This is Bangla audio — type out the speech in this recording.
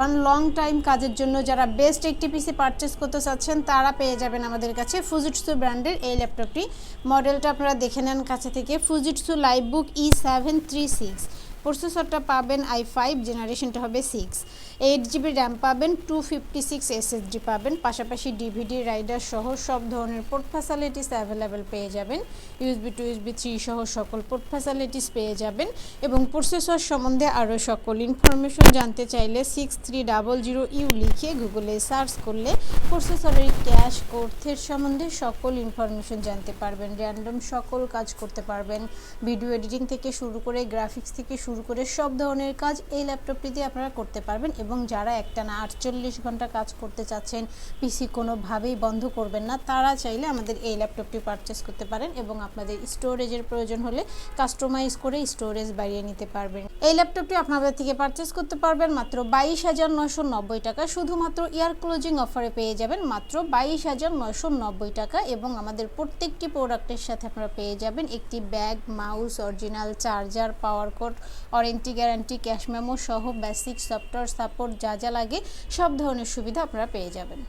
ওয়ান লং টাইম কাজের জন্য যারা বেস্ট একটি পিসি পারচেস করতে চাচ্ছেন, তারা পেয়ে যাবেন আমাদের কাছে ফুজিটসু ব্র্যান্ডের এই ল্যাপটপটি মডেলটা আপনারা দেখে নেন কাছে থেকে। Fujitsu Lifebook E seven three six প্রসেসরটা পাবেন আই ফাইভ জেনারেশনটা হবে সিক্স এইট জিবি র্যাম পাবেন টু ফিফটি সিক্স এসএসডি পাবেন, পাশাপাশি ডিভিডি রাইডার সহ সব ধরনের পোর্ট ফ্যাসিলিটিস অ্যাভেলেবেল পেয়ে যাবেন। ইউএসবি টু ইউএসবি থ্রি সহ সকল পোর্ট ফ্যাসিলিটিস পেয়ে যাবেন এবং প্রসেসর সম্বন্ধে আরও সকল ইনফরমেশন জানতে চাইলে six three double zero U লিখে গুগলে সার্চ করলে প্রসেসরের ক্যাশ কোর্থের সম্বন্ধে সকল ইনফরমেশন জানতে পারবেন। র্যান্ডম সকল কাজ করতে পারবেন। ভিডিও এডিটিং থেকে শুরু করে গ্রাফিক্স থেকে শুরু করে সব ধরনের কাজ এই ল্যাপটপটিতে আপনারা করতে পারবেন এবং যারা একটানা আটচল্লিশ ঘণ্টা কাজ করতে চাচ্ছেন পিসি কোনোভাবেই বন্ধ করবেন না, তারা চাইলে আমাদের এই ল্যাপটপটি পারচেস করতে পারেন এবং আপনাদের স্টোরেজের প্রয়োজন হলে কাস্টমাইজ করে স্টোরেজ বাড়িয়ে নিতে পারবেন। এই ল্যাপটপটি আপনাদের থেকে পারচেস করতে পারবেন মাত্র বাইশ হাজার নয়শো নব্বই টাকা। শুধুমাত্র ইয়ার ক্লোজিং অফারে পেয়ে যাবেন মাত্র বাইশ হাজার নয়শো নব্বই টাকা এবং আমাদের প্রত্যেকটি প্রোডাক্টের সাথে আপনারা পেয়ে যাবেন একটি bag mouse original charger power cord warranty guarantee, cash memo সহ বেসিক সফটওয়্যার সাপোর্ট যা যা লাগে, সব ধরনের সুবিধা আপনারা পেয়ে যাবেন।